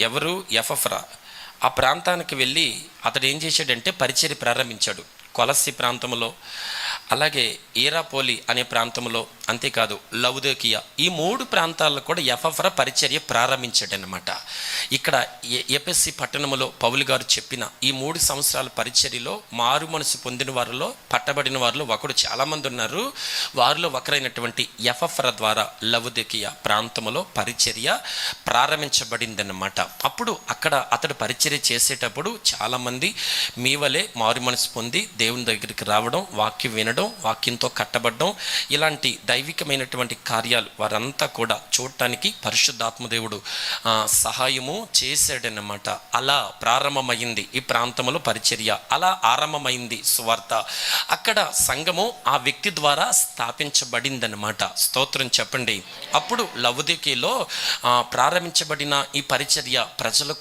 ఎవరు ఎఫఫ్రా ఆ ప్రాంతానికి వెళ్ళి అతడు ఏం చేశాడంటే పరిచర్య ప్రారంభించాడు. కొలసి ప్రాంతంలో అలాగే ఈరాపోలి అనే ప్రాంతంలో అంతేకాదు లౌదోకియా. ఈ మూడు ప్రాంతాల్లో కూడా ఎఫఫర పరిచర్య ప్రారంభించాడనమాట ఇక్కడ ఎ- ఎపిఎస్సి పట్టణంలో పౌలు గారు చెప్పిన ఈ మూడు సంవత్సరాల పరిచర్యలో మారు మనసు పొందిన వారిలో పట్టబడిన వారిలో ఒకడు చాలామంది ఉన్నారు. వారిలో ఒకరైనటువంటి ఎఫఫర ద్వారా లవుదకియా ప్రాంతంలో పరిచర్య ప్రారంభించబడిందన్నమాట. అప్పుడు అక్కడ అతడు పరిచర్య చేసేటప్పుడు చాలామంది మీ వలె మారు మనసు పొంది దేవుని దగ్గరికి రావడం వాక్యం వినడం వాక్యంతో కట్టబడడం ఇలాంటి దైవికమైనటువంటి కార్యాలు వారంతా కూడా చూడటానికి పరిశుద్ధాత్మదేవుడు సహాయము చేశాడనమాట అలా ప్రారంభమైంది ఈ ప్రాంతంలో పరిచర్య. అలా ఆరంభమైంది సువార్త. అక్కడ సంఘము ఆ వ్యక్తి ద్వారా స్థాపించబడిందనమాట స్తోత్రం చెప్పండి. అప్పుడు లవుదికిలో ప్రారంభించబడిన ఈ పరిచర్య ప్రజలకు